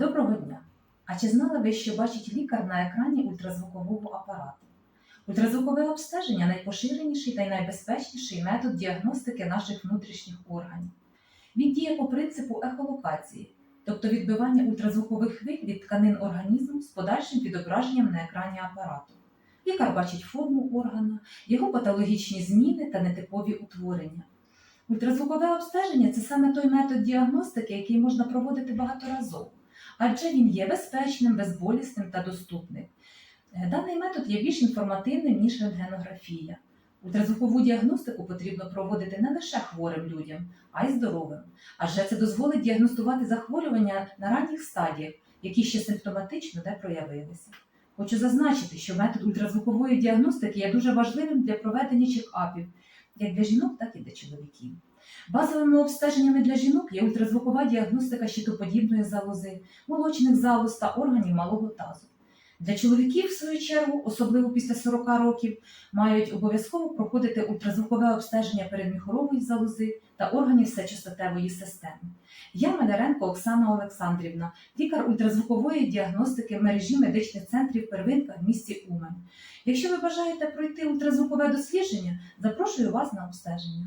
Доброго дня! А чи знали ви, що бачить лікар на екрані ультразвукового апарату? Ультразвукове обстеження найпоширеніший та найбезпечніший метод діагностики наших внутрішніх органів. Він діє по принципу ехолокації, тобто відбивання ультразвукових хвиль від тканин організму з подальшим відображенням на екрані апарату. Лікар бачить форму органа, його патологічні зміни та нетипові утворення. Ультразвукове обстеження це саме той метод діагностики, який можна проводити багаторазово, адже він є безпечним, безболісним та доступним. Е, Даний метод є більш інформативним, ніж рентгенографія. Ультразвукову діагностику потрібно проводити не лише хворим людям, а й здоровим, адже це дозволить діагностувати захворювання на ранніх стадіях, які ще симптоматично не проявилися. Хочу зазначити, що метод ультразвукової діагностики є дуже важливим для проведення чек-апів як для жінок, так і для чоловіків. Базовими обстеженнями для жінок є ультразвукова діагностика щитоподібної залози, молочних залоз та органів малого тазу. Для чоловіків, в свою чергу, особливо після 40 років, мають обов'язково проходити ультразвукове обстеження передміхорової залози та органів сечостатевої системи. Я Маляренко Оксана Олександрівна, лікар ультразвукової діагностики мережі медичних центрів первинка в місті Умань. Якщо ви бажаєте пройти ультразвукове дослідження, запрошую вас на обстеження.